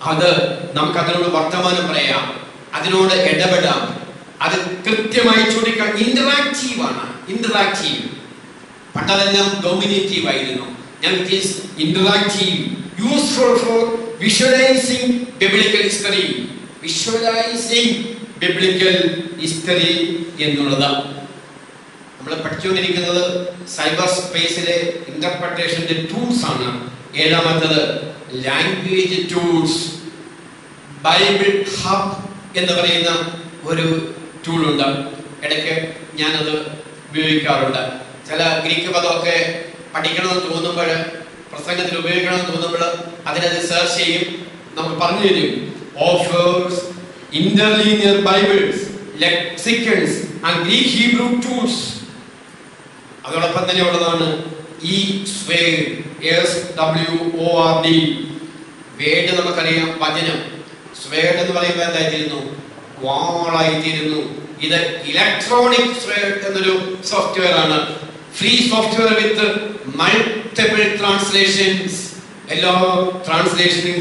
അത് നമുക്ക് അതിനോട് വർത്തമാനം പറയാം. അതിനോട് ഇടപെടാം. അത് കൃത്യമായി ചൂണ്ടിക്കാൻ ഇന്ററാക്റ്റീവ് ആണ്. ഇന്ററാക്റ്റീവ് പണ്ടതെല്ലാം ഡോമിനേറ്റീവ് ആയിരുന്നു. ഞാൻ interactive useful for visualizing biblical history visualizing biblical history എന്നുള്ളത്. നമ്മൾ പഠിച്ചുകൊണ്ടിരിക്കുന്നത് സൈബർ സ്പേസിലെ ഇന്റർപ്രട്ടേഷന്റെ ടൂൾസ് ആണ്. ഏഴാമത്തത് ലാംഗ്വേജ് ടൂൾസ് ബൈബിൾ ഹബ് എന്ന് പറയുന്ന ഒരു ടൂൾ ഉണ്ട്. ഇടയ്ക്ക് ഞാനത് ഉപയോഗിക്കാറുണ്ട്. ചില ഗ്രീക്ക് പദമൊക്കെ പഠിക്കണമെന്ന് തോന്നുമ്പോൾ പ്രസംഗത്തിൽ ഉപയോഗിക്കണമെന്ന് തോന്നുമ്പോൾ അതിനത് സെർച്ച് ചെയ്യും നമുക്ക് പറഞ്ഞു തരും. Offers interlinear Bibles lexicons and Greek Hebrew tools അതോടൊപ്പം തന്നെ ഈ sword S W O R D word നമുക്കറിയാം വചനം. സ്വേഡ് എന്ന് പറയുമ്പോൾ എന്തായിത്തീരുന്നു? വാളായിത്തീരുന്നു ഇത് ഇലക്ട്രോണിക് സ്വേഡ് എന്നൊരു സോഫ്റ്റ്വെയർ ആണ്. Free software with multiple translations എല്ലാ ട്രാൻസ്ലേഷനും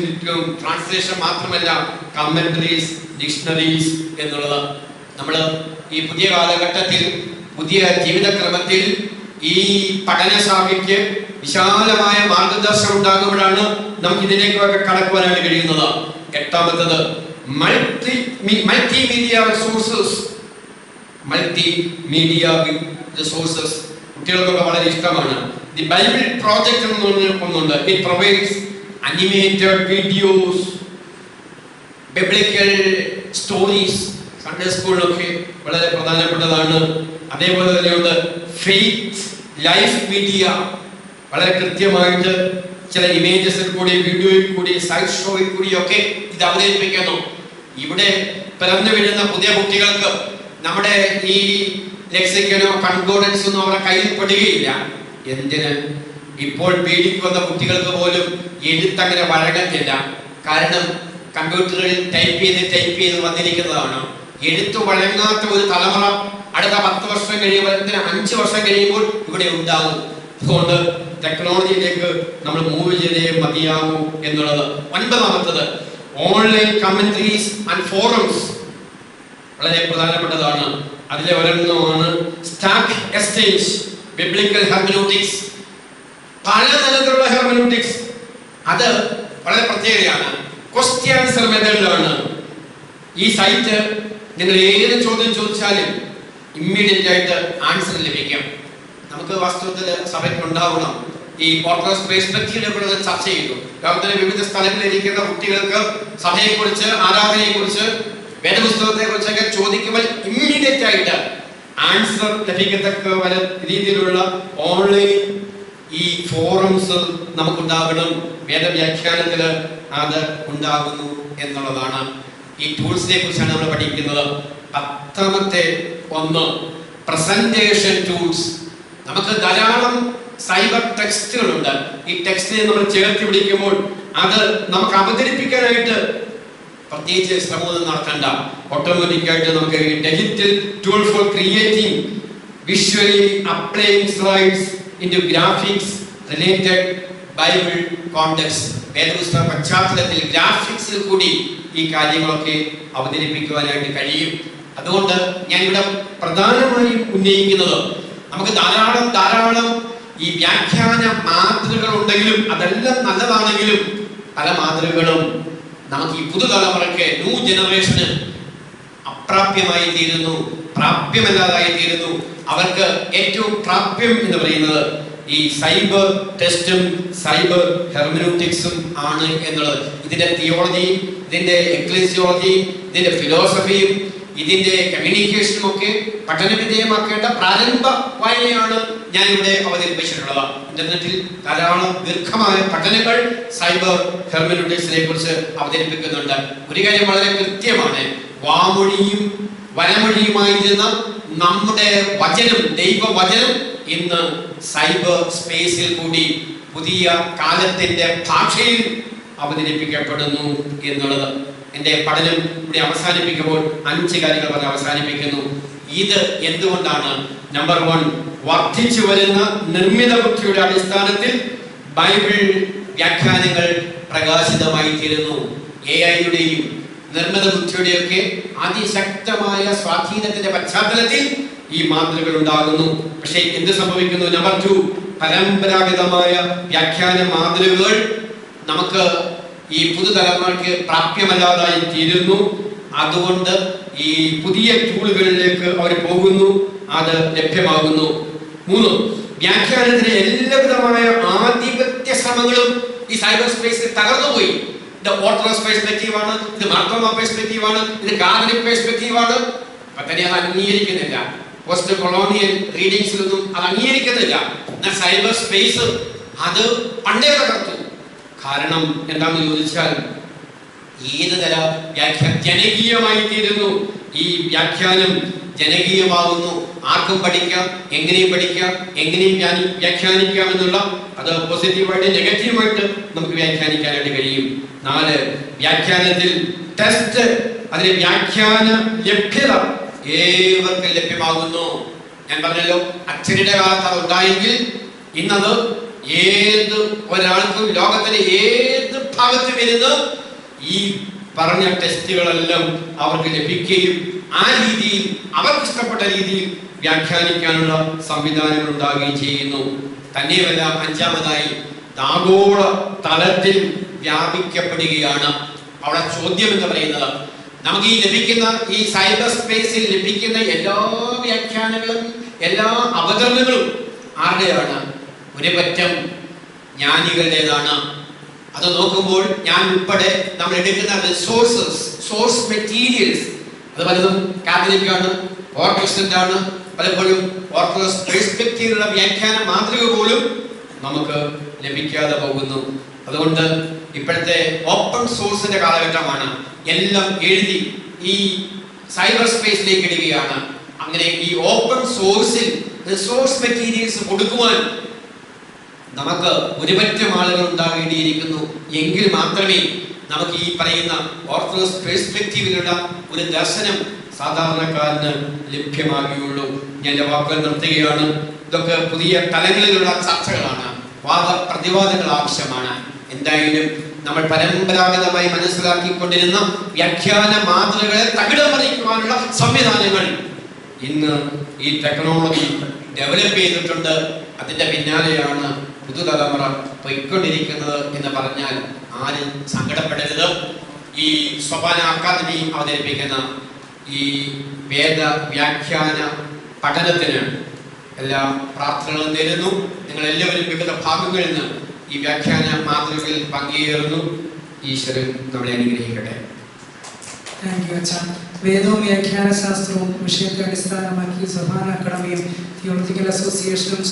ട്രാൻസ്ലേഷൻ മാത്രമല്ല കമന്ററീസ് ഡിക്ഷണറീസ് എന്നുള്ളത്. നമ്മൾ ഈ പുതിയ കാലഘട്ടത്തിൽ പുതിയ ജീവിതക്രമത്തിൽ ഈ പഠനശാഖയ്ക്ക് വിശാലമായ മാർഗദർശനം ഉണ്ടാകുമ്പോഴാണ് നമുക്ക് ഇതിലേക്കൊക്കെ കടക്കുവാനായിട്ട് കഴിയുന്നത്. എട്ടാമത്തത് multi multimedia resources multimedia resources കുട്ടികൾക്കൊക്കെ വളരെ ഇഷ്ടമാണ്. ദി ബൈബിൾ പ്രോജക്റ്റ് എന്ന് പറഞ്ഞ ഒന്നുണ്ട്. It provides animated videos biblical stories Sunday സ്കൂളിലൊക്കെ വളരെ പ്രധാനപ്പെട്ടതാണ്. അതേപോലെ തന്നെയുണ്ട് ഫെയ്ത്ത് ലൈഫ് മീഡിയ വളരെ കൃത്യമായിട്ട് ചില ഇമേജസിൽ കൂടി വീഡിയോയിൽ കൂടി സൈഡ് ഷോയിൽ കൂടിയൊക്കെ ഇത് അവതരിപ്പിക്കുന്നു. ഇവിടെ പിറന്നു വീഴുന്ന പുതിയ കുട്ടികൾക്ക് നമ്മുടെ ഈ ലെക്സിക്കനോ കൺകോഡൻസ് ഒന്നും അവരുടെ കയ്യിൽ പെടുകയില്ല. എന്തിന്? ഇപ്പോൾ പീഡിക്ക് വന്ന കുട്ടികൾക്ക് പോലും എഴുത്തങ്ങനെ വഴങ്ങത്തില്ല. കാരണം കമ്പ്യൂട്ടറിൽ ടൈപ്പ് ചെയ്ത് ടൈപ്പ് ചെയ്ത് വന്നിരിക്കുന്നതാണ്. എഴുത്ത് വഴങ്ങാത്ത ഒരു തലമുറ അടുത്ത പത്ത് വർഷം കഴിയുമ്പോൾ എന്തിനാ അഞ്ച് വർഷം കഴിയുമ്പോൾ ഇവിടെ ഉണ്ടാകും അതുകൊണ്ട് ടെക്നോളജിയിലേക്ക് നമ്മൾ മൂവ് ചെയ്തേ മതിയാകൂ എന്നുള്ളത് ഒൻപതാമത്തത്. ഓൺലൈൻ കമന്ററീസ് ആൻഡ് ഫോറംസ് വളരെ പ്രധാനപ്പെട്ടതാണ്. അതിലെ ഒരെണ്ണമാണ് സ്റ്റാക്ക് എക്സ്ചേഞ്ച് ബിബ്ലിക്കൽ ഹെർമനോട്ടിക്സ് പല തരത്തിലുള്ള ഹെർമനോട്ടിക്സ് അത് വളരെ പ്രത്യേകതയാണ്. ക്വസ്റ്റ്യൻ ആൻസർ മെത്തേഡിലാണ് ഈ സൈറ്റ് നിങ്ങൾ ഏത് ചോദ്യം ചോദിച്ചാലും ഇമ്മീഡിയറ്റ് ആയിട്ട് ആൻസർ ലഭിക്കും. നമുക്ക് വാസ്തവത്തിൽ സഭയ്ക്ക് ഉണ്ടാവണം. ഈ ഓർത്തഡോക്സ് പെർസ്പെക്റ്റീവിനെ കുറിച്ച് ചർച്ച ചെയ്തു. ലോകത്തിലെ വിവിധ സ്ഥലങ്ങളിൽ ഇരിക്കുന്ന കുട്ടികൾക്ക് സഭയെക്കുറിച്ച് ആരാധനയെക്കുറിച്ച് വേദപുസ്തകത്തെ കുറിച്ചൊക്കെ ചോദിക്കുമ്പോൾ ഇമ്മീഡിയറ്റ് ആയിട്ട് ആൻസർ ലഭിക്കത്തക്ക പല രീതിയിലുള്ള ഓൺലൈൻ ഈ ഫോറംസ് നമുക്കുണ്ടാകണം. വേദവ്യാഖ്യാനത്തിൽ അത് ഉണ്ടാകുന്നു എന്നുള്ളതാണ് ഈ ടൂൾസിനെ കുറിച്ചാണ് നമ്മൾ പഠിക്കുന്നത്. പത്താമത്തെ ഒന്ന് പ്രസന്റേഷൻ ടൂൾസ് നമുക്ക് ധാരാളം സൈബർ ടെക്സ്റ്റുകളുണ്ട് ഈ ടെക്സ്റ്റിനെ നമ്മൾ ചേർത്ത് പിടിക്കുമ്പോൾ അത് നമുക്ക് അവതരിപ്പിക്കാനായിട്ട് പ്രത്യേകിച്ച് ശ്രമമൊന്നും നടത്തണ്ട ഓട്ടോമാറ്റിക് ആയിട്ട് നമുക്ക് digital tool for creating visually applying slides into graphics related Bible contexts വേദപുസ്തക പശ്ചാത്തലത്തിൽ ഗ്രാഫിക്സിൽ കൂടി ഈ കാര്യങ്ങളൊക്കെ അവതരിപ്പിക്കുവാനായിട്ട് കഴിയും. അതുകൊണ്ട് ഞാൻ ഇവിടെ പ്രധാനമായും ഉന്നയിക്കുന്നത് നമുക്ക് ധാരാളം ധാരാളം ഈ വ്യാഖ്യാന മാതൃകൾ ഉണ്ടെങ്കിലും അതെല്ലാം നല്ലതാണെങ്കിലും പല മാതൃകകളും നമുക്ക് ഈ പുതുതലമുറയ്ക്ക് ന്യൂ ജനറേഷന് അപ്രാപ്യമായി തീരുന്നു പ്രാപ്യമല്ലാതായി തീരുന്നു. അവർക്ക് ഏറ്റവും പ്രാപ്യം എന്ന് പറയുന്നത് ഈ സൈബർ ടെസ്റ്റും സൈബർ ഹെർമനോട്ടിക്സും ആണ് എന്നുള്ളത്. ഇതിന്റെ തിയോളജിയും ഇതിന്റെ എക്ലിസിയോളജിയും ഇതിന്റെ ഫിലോസഫിയും ഇതിന്റെ കമ്മ്യൂണിക്കേഷനും ഒക്കെ പഠനവിധേയമാക്കേണ്ട പ്രാരംഭ വായനയാണ് ഞാൻ ഇവിടെ അവതരിപ്പിച്ചിട്ടുള്ളത്. ഇന്റർനെറ്റിൽ ധാരാളം ദീർഘമായ പഠനങ്ങൾ സൈബർ ഹെർമനോട്ടിക്സിനെ കുറിച്ച് അവതരിപ്പിക്കുന്നുണ്ട്. ഒരു കാര്യം വളരെ കൃത്യമാണ്. വാമൊഴിയും വനമൊഴിയുമായിരുന്ന നമ്മുടെ വചനം ദൈവവചനം ഇന്ന് സൈബർ സ്പേസിൽ കൂടി പുതിയ കാലത്തിന്റെ ഭാഷയിൽ അവതരിപ്പിക്കപ്പെടുന്നു എന്നുള്ളത്. എന്റെ പഠനം കൂടി അവസാനിപ്പിക്കുമ്പോൾ അഞ്ച് കാര്യങ്ങൾ പറഞ്ഞ് അവസാനിപ്പിക്കുന്നു. ഇത് എന്തുകൊണ്ടാണ്? നമ്പർ വൺ വർദ്ധിച്ചു വരുന്ന നിർമ്മിത ബുദ്ധിയുടെ അടിസ്ഥാനത്തിൽ ബൈബിൾ വ്യാഖ്യാനങ്ങൾ പ്രകാശിതമായി തീരുന്നു. എ ഐയുടെയും നിർമ്മിത ബുദ്ധിയുടെയൊക്കെ അതിശക്തമായ സ്വാധീനത്തിന്റെ പശ്ചാത്തലത്തിൽ ഈ മാതൃകൾ ഉണ്ടാകുന്നു. പക്ഷേ എന്ത് സംഭവിക്കുന്നു? നമ്പർ ടു പരമ്പരാഗതമായ വ്യാഖ്യാന മാതൃകകൾ നമുക്ക് ഈ പുതുതലമുറയ്ക്ക് പ്രാപ്യമല്ലാതായി തീരുന്നു. അതുകൊണ്ട് ഈ പുതിയ ടൂളുകളിലേക്ക് അവർ പോകുന്നു. അത് ലഭ്യമാകുന്നു. മൂന്ന് വ്യാഖ്യാനത്തിന് എല്ലാവിധമായ ആധിപത്യ ശ്രമങ്ങളും ഈ സൈബർ സ്പേസിൽ തകർന്നുപോയി. ഇത് ഓട്ടോണസ് പെർസ്പെക്റ്റീവ് ആണ് ഇത് മാർത്തോമ പെർസ്പെക്റ്റീവ് ആണ് ഇത് കാതലിക് പെർസ്പെക്റ്റീവ് ആണ്. അപ്പൊ തന്നെ അത് അംഗീകരിക്കുന്നില്ല. പോസ്റ്റ് കൊളോണിയൽ റീഡിങ്സിലൊന്നും അത് അംഗീകരിക്കുന്നില്ല. എന്നാൽ സൈബർ സ്പേസ് അത് പണ്ടേ തകർത്തു. കാരണം എന്താണെന്ന് ചോദിച്ചാൽ ഏത് തര വ്യാഖ്യാ ജനകീയമായി തീരുന്നു. ഈ വ്യാഖ്യാനം ജനകീയമാകുന്നു ആർക്കും പഠിക്കാം എങ്ങനെയും പഠിക്കാം എങ്ങനെയും വ്യാഖ്യാനിക്കാം എന്നുള്ള അത് പോസിറ്റീവായിട്ട് നെഗറ്റീവായിട്ട് നമുക്ക് വ്യാഖ്യാനിക്കാനായിട്ട് കഴിയും. നാല് വ്യാഖ്യാനത്തിൽ ടെസ്റ്റ് അതിന് വ്യാഖ്യാന ലഭ്യത ഏവർക്കും ലഭ്യമാകുന്നു. ഞാൻ പറഞ്ഞല്ലോ അച്ഛനുടെ കാലത്ത് അത് ഉണ്ടായെങ്കിൽ ഇന്നത് ഏത് ഒരാൾക്കും ലോകത്തിന്റെ ഏത് ഭാഗത്ത് വരുന്ന ഈ പറഞ്ഞ ടെസ്റ്റുകളെല്ലാം അവർക്ക് ലഭിക്കുകയും ആ രീതിയിൽ അവർക്ക് ഇഷ്ടപ്പെട്ട രീതിയിൽ വ്യാഖ്യാനിക്കാനുള്ള സംവിധാനങ്ങൾ ഉണ്ടാകുകയും ചെയ്യുന്നു. തന്നെയുമല്ല അഞ്ചാമതായി ആഗോള തലത്തിൽ വ്യാപിക്കപ്പെടുകയാണ്. അവിടെ ചോദ്യം എന്ന് പറയുന്നത് നമുക്ക് ഈ ലഭിക്കുന്ന ഈ സൈബർ സ്പേസിൽ ലഭിക്കുന്ന എല്ലാ വ്യാഖ്യാനങ്ങളും എല്ലാ അവതരണങ്ങളും ആരുടെയാണ് ഒരു പറ്റം ജ്ഞാനികളുടേതാണ്. അത് നോക്കുമ്പോൾ ഞാൻ ഉൾപ്പെടെ നമ്മൾ എടുക്കുന്ന റിസോഴ്സസ് സോഴ്സ് മെറ്റീരിയൽസ് അത് പലതും കാത്തലിക് ആണ് ആണ് പലപ്പോഴും ഓർത്തഡോക്സ് പെർസ്പെക്റ്റീവിലുള്ള വ്യാഖ്യാന മാതൃക പോലും നമുക്ക് ലഭിക്കാതെ പോകുന്നു. അതുകൊണ്ട് ഇപ്പോഴത്തെ ഓപ്പൺ സോഴ്സിന്റെ കാലഘട്ടമാണ് എല്ലാം എഴുതി ഈ സൈബർ സ്പേസിലേക്ക് ഇടുകയാണ്. അങ്ങനെ ഈ ഓപ്പൺ സോഴ്സിൽ റിസോഴ്സ് മെറ്റീരിയൽസ് കൊടുക്കുവാൻ നമുക്ക് ഒരുപറ്റം ആളുകൾ ഉണ്ടാകേണ്ടിയിരിക്കുന്നു. എങ്കിൽ മാത്രമേ നമുക്ക് ഈ പറയുന്ന ഓർത്തഡോക്സ് പെർസ്പെക്റ്റീവിലുള്ള ഒരു ദർശനം സാധാരണക്കാരന് ലഭ്യമാകുകയുള്ളൂ. ഞാൻ വാക്കുകൾ നിർത്തുകയാണ്. ഇതൊക്കെ പുതിയ തലങ്ങളിലുള്ള ചർച്ചകളാണ്. വാദ പ്രതിവാദങ്ങൾ ആവശ്യമാണ്. എന്തായാലും നമ്മൾ പരമ്പരാഗതമായി മനസ്സിലാക്കിക്കൊണ്ടിരുന്ന വ്യാഖ്യാന മാതൃകകളെ തകിടം മറിക്കുവാനുള്ള സംവിധാനങ്ങൾ ഇന്ന് ഈ ടെക്നോളജി ഡെവലപ്പ് ചെയ്തിട്ടുണ്ട്. അതിന്റെ പിന്നാലെയാണ് പുതുതലമുറ പൊയ്ക്കൊണ്ടിരിക്കുന്നത് എന്ന് പറഞ്ഞാൽ ആരും സങ്കടപ്പെടരുത്. ഈ സ്വപാന അക്കാദമി അവതരിപ്പിക്കുന്ന ഈ വേദ വ്യാഖ്യാന പഠനത്തിന് എല്ലാ പ്രാർത്ഥനകളും നേരുന്നു നിങ്ങൾ എല്ലാവരും വിവിധ ഭാഗങ്ങളിൽ നിന്ന് ഈ വ്യാഖ്യാന മാതൃകയിൽ പങ്കുചേർന്നു ഈശ്വരൻ നമ്മളെ അനുഗ്രഹിക്കട്ടെ. വേദവും വ്യാഖ്യാന ശാസ്ത്രവും വിഷയത്തെ അടിസ്ഥാനമാക്കി സഭാന അക്കാദമിയും തിയോളജിക്കൽ അസോസിയേഷനും